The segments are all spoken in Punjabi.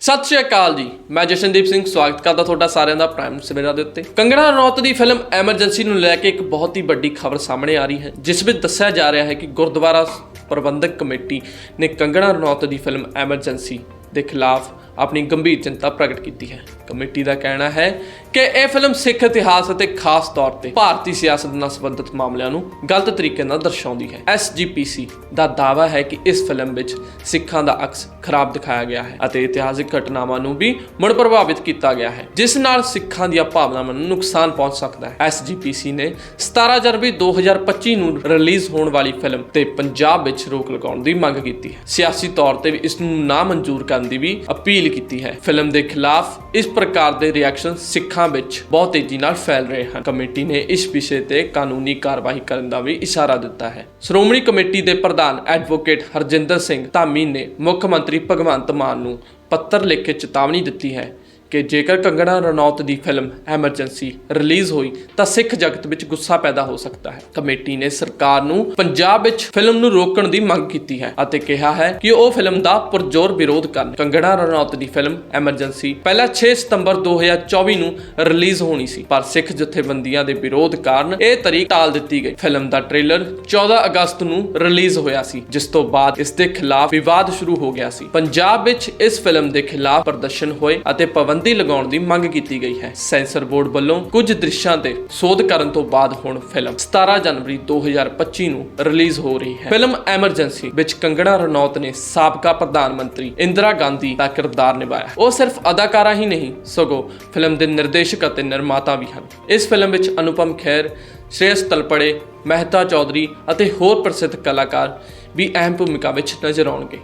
ਸਤਿ ਸ਼੍ਰੀ ਅਕਾਲ ਜੀ, ਮੈਂ ਜਸ਼ਨਦੀਪ ਸਿੰਘ, ਸਵਾਗਤ ਕਰਦਾ ਤੁਹਾਡਾ ਸਾਰਿਆਂ ਦਾ ਪ੍ਰਾਈਮ ਸਵੇਰਾ ਦੇ ਉੱਤੇ। ਕੰਗਣਾ ਰਣੌਤ ਦੀ ਫਿਲਮ ਐਮਰਜੈਂਸੀ ਨੂੰ ਲੈ ਕੇ ਇੱਕ ਬਹੁਤ ਹੀ ਵੱਡੀ ਖਬਰ ਸਾਹਮਣੇ ਆ ਰਹੀ ਹੈ, ਜਿਸ ਵਿੱਚ ਦੱਸਿਆ ਜਾ ਰਿਹਾ ਹੈ ਕਿ ਗੁਰਦੁਆਰਾ ਪ੍ਰਬੰਧਕ ਕਮੇਟੀ ਨੇ ਕੰਗਣਾ ਰਣੌਤ ਦੀ ਫਿਲਮ ਐਮਰਜੈਂਸੀ ਦੇ ਖਿਲਾਫ ਆਪਣੀ ਗੰਭੀਰ ਚਿੰਤਾ ਪ੍ਰਗਟ ਕੀਤੀ ਹੈ। ਕਮੇਟੀ ਦਾ ਕਹਿਣਾ ਹੈ ਕਿ ਇਹ ਫਿਲਮ ਸਿੱਖ ਇਤਿਹਾਸ ਅਤੇ ਖਾਸ ਤੌਰ ਤੇ ਭਾਰਤੀ ਸਿਆਸਤ ਨਾਲ ਸੰਬੰਧਿਤ ਮਾਮਲਿਆਂ ਨੂੰ ਗਲਤ ਤਰੀਕੇ ਨਾਲ ਦਰਸਾਉਂਦੀ ਹੈ। ਐਸਜੀਪੀਸੀ ਦਾ ਦਾਅਵਾ ਹੈ ਕਿ ਇਸ ਫਿਲਮ ਵਿੱਚ ਸਿੱਖਾਂ ਦਾ ਅਕਸ ਖਰਾਬ ਦਿਖਾਇਆ ਗਿਆ ਹੈ ਅਤੇ ਇਤਿਹਾਸਿਕ ਘਟਨਾਵਾਂ ਨੂੰ ਵੀ ਮੁੜ ਪ੍ਰਭਾਵਿਤ ਕੀਤਾ ਗਿਆ ਹੈ, ਜਿਸ ਨਾਲ ਸਿੱਖਾਂ ਦੀਆਂ ਭਾਵਨਾਵਾਂ ਨੂੰ ਨੁਕਸਾਨ ਪਹੁੰਚ ਸਕਦਾ ਹੈ। ਐਸਜੀਪੀਸੀ ਨੇ 17 ਜਨਵਰੀ 2025 ਨੂੰ ਰਿਲੀਜ਼ ਹੋਣ ਵਾਲੀ ਫਿਲਮ ਤੇ ਪੰਜਾਬ ਵਿੱਚ ਰੋਕ ਲਗਾਉਣ ਦੀ ਮੰਗ ਕੀਤੀ ਹੈ। ਸਿਆਸੀ ਤੌਰ ਤੇ ਵੀ ਇਸ ਨੂੰ ਨਾ ਮਨਜ਼ੂਰ ਕਰਨ ਦੀ ਵੀ ਅਪੀਲ ਕੀਤੀ ਹੈ। ਫਿਲਮ ਦੇ ਖਿਲਾਫ ਇਸ ਪ੍ਰਕਾਰ ਦੇ ਰਿਐਕਸ਼ਨ ਸਿੱਖਾਂ ਵਿੱਚ ਬਹੁਤ ਤੇਜ਼ੀ ਨਾਲ ਫੈਲ ਰਹੇ ਹਨ। ਕਮੇਟੀ ਨੇ ਇਸ ਵਿਸ਼ੇ ਤੇ ਕਾਨੂੰਨੀ ਕਾਰਵਾਈ ਕਰਨ ਦਾ ਵੀ ਇਸ਼ਾਰਾ ਦਿੱਤਾ ਹੈ। ਸ਼੍ਰੋਮਣੀ ਕਮੇਟੀ ਦੇ ਪ੍ਰਧਾਨ ਐਡਵੋਕੇਟ ਹਰਜਿੰਦਰ ਸਿੰਘ ਧਾਮੀ ਨੇ ਮੁੱਖ ਮੰਤਰੀ ਭਗਵੰਤ ਮਾਨ ਨੂੰ ਪੱਤਰ ਲਿਖ ਕੇ ਚੇਤਾਵਨੀ ਦਿੱਤੀ ਹੈ ਕਿ ਜੇਕਰ ਕੰਗਣਾ ਰਣੌਤ ਦੀ ਫਿਲਮ ਐਮਰਜੈਂਸੀ ਰਿਲੀਜ਼ ਹੋਈ, ਤਾਂ ਸਿੱਖ ਜਗਤ ਵਿੱਚ ਗੁੱਸਾ ਪੈਦਾ ਹੋ ਸਕਦਾ ਹੈ। ਕਮੇਟੀ ਨੇ ਸਰਕਾਰ ਨੂੰ ਪੰਜਾਬ ਵਿੱਚ ਫਿਲਮ ਨੂੰ ਰੋਕਣ ਦੀ ਮੰਗ ਕੀਤੀ ਹੈ ਅਤੇ ਕਿਹਾ ਹੈ ਕਿ ਉਹ ਫਿਲਮ ਦਾ ਪੁਰਜ਼ੋਰ ਵਿਰੋਧ ਕਰਨ। ਕੰਗਣਾ ਰਣੌਤ ਦੀ ਫਿਲਮ ਐਮਰਜੈਂਸੀ ਪਹਿਲਾਂ 6 ਸਤੰਬਰ 2024 ਨੂੰ ਰਿਲੀਜ਼ ਹੋਣੀ ਸੀ, ਪਰ ਸਿੱਖ ਜਥੇਬੰਦੀਆਂ ਦੇ ਵਿਰੋਧ ਕਾਰਨ ਇਹ ਤਰੀਕ ਟਾਲ ਦਿੱਤੀ ਗਈ। ਫਿਲਮ ਦਾ ਟ੍ਰੇਲਰ 14 ਅਗਸਤ ਨੂੰ ਰਿਲੀਜ਼ ਹੋਇਆ ਸੀ, ਜਿਸ ਤੋਂ ਬਾਅਦ ਇਸ ਦੇ ਖਿਲਾਫ ਵਿਵਾਦ ਸ਼ੁਰੂ ਹੋ ਗਿਆ ਸੀ। ਪੰਜਾਬ ਵਿੱਚ ਇਸ ਫਿਲਮ ਦੇ ਖਿਲਾਫ ਪ੍ਰਦਰਸ਼ਨ ਹੋਏ ਅਤੇ ਪਵਨ ਪਾਬੰਦੀ ਲਗਾਉਣ ਦੀ ਮੰਗ ਕੀਤੀ ਗਈ ਹੈ। ਸੈਂਸਰ ਬੋਰਡ ਵੱਲੋਂ ਕੁਝ ਦ੍ਰਿਸ਼ਾਂ ਤੇ ਸੋਧ ਕਰਨ ਤੋਂ ਬਾਅਦ ਹੁਣ ਫਿਲਮ 17 ਜਨਵਰੀ 2025 ਨੂੰ ਰਿਲੀਜ਼ ਹੋ ਰਹੀ ਹੈ। ਫਿਲਮ ਐਮਰਜੈਂਸੀ ਵਿੱਚ ਕੰਗਣਾ ਰਣੌਤ ਨੇ ਸਾਬਕਾ ਪ੍ਰਧਾਨ ਮੰਤਰੀ ਇੰਦਰਾ ਗਾਂਧੀ ਦਾ ਕਿਰਦਾਰ ਨਿਭਾਇਆ। ਉਹ ਸਿਰਫ ਅਦਾਕਾਰਾ ਹੀ ਨਹੀਂ, ਸਗੋਂ ਫਿਲਮ ਦੇ ਨਿਰਦੇਸ਼ਕ ਅਤੇ ਨਿਰਮਾਤਾ ਵੀ ਹਨ। ਇਸ ਫਿਲਮ ਵਿੱਚ ਅਨੁਪਮ ਖੈਰ ਸ਼੍ਰੇਸ ਤਲਪੜੇ, ਮਹਿਤਾ ਚੌਧਰੀ ਅਤੇ ਹੋਰ ਪ੍ਰਸਿੱਧ ਕਲਾਕਾਰ ਵੀ ਅਹਿਮ ਭੂਮਿਕਾ ਵਿੱਚ ਨਜ਼ਰ ਆਉਣਗੇ।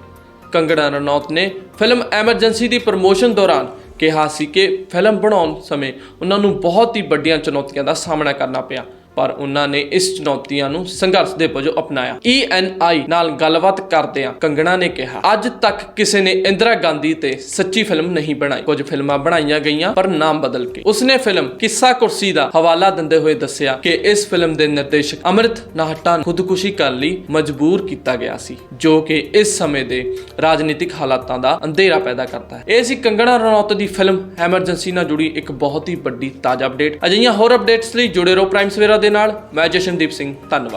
ਕੰਗਣਾ ਰਣੌਤ ਨੇ ਫਿਲਮ ਐਮਰਜੈਂਸੀ ਦੀ ਪ੍ਰਮੋਸ਼ਨ ਦੌਰਾਨ ਕਿਹਾ ਸੀ ਕਿ ਫਿਲਮ ਬਣਾਉਣ ਸਮੇਂ ਉਹਨਾਂ ਨੂੰ ਬਹੁਤ ਹੀ ਵੱਡੀਆਂ ਚੁਣੌਤੀਆਂ ਦਾ ਸਾਹਮਣਾ ਕਰਨਾ ਪਿਆ। ਪਰ ਉਹਨਾਂ ਨੇ ਇਸ ਚੁਣੌਤੀਆਂ ਨੂੰ ਸੰਘਰਸ਼ ਦੇ ਵਜੋਂ ਅਪਣਾਇਆ। ENI ਨਾਲ ਗੱਲਬਾਤ ਕਰਦਿਆਂ ਕੰਗਣਾ ਨੇ ਕਿਹਾ, ਅੱਜ ਤੱਕ ਕਿਸੇ ਨੇ ਇੰਦਰਾ ਗਾਂਧੀ ਤੇ ਸੱਚੀ ਫਿਲਮ ਨਹੀਂ ਬਣਾਈ। ਕੁਝ ਫਿਲਮਾਂ ਬਣਾਈਆਂ ਗਈਆਂ, ਪਰ ਨਾਮ ਬਦਲ ਕੇ। ਉਸਨੇ ਫਿਲਮ ਕਿੱਸਾ ਕੁਰਸੀ ਦਾ ਹਵਾਲਾ ਦਿੰਦੇ ਹੋਏ ਦੱਸਿਆ ਕਿ ਇਸ ਫਿਲਮ ਦੇ ਨਿਰਦੇਸ਼ਕ ਅਮਰਿਤ ਨਾਹਟਾ ਨੂੰ ਖੁਦਕੁਸ਼ੀ ਕਰਨ ਲਈ ਮਜਬੂਰ ਕੀਤਾ ਗਿਆ ਸੀ, ਜੋ ਕਿ ਇਸ ਸਮੇਂ ਦੇ ਰਾਜਨੀਤਿਕ ਹਾਲਾਤਾਂ ਦਾ ਅੰਧੇਰਾ ਪੈਦਾ ਕਰਦਾ ਹੈ। ਇਹ ਸੀ ਕੰਗਣਾ ਰਣੌਤ ਦੀ ਫਿਲਮ, ਐਮਰਜੈਂਸੀ ਨਾਲ ਜੁੜੀ ਇੱਕ ਬਹੁਤ ਹੀ ਵੱਡੀ ਤਾਜ਼ਾ ਅਪਡੇਟ। ਅਜਿਹੀਆਂ ਹੋਰ ਅਪਡੇਟਸ ਲਈ ਜੁੜੇ ਰਹੋ ਪ੍ਰਾਈਮ ਸਵੇਰਾ ਦੇ ਨਾਲ ਮੈਂ ਜਸ਼ਨਦੀਪ ਸਿੰਘ ਧੰਨਵਾਦ।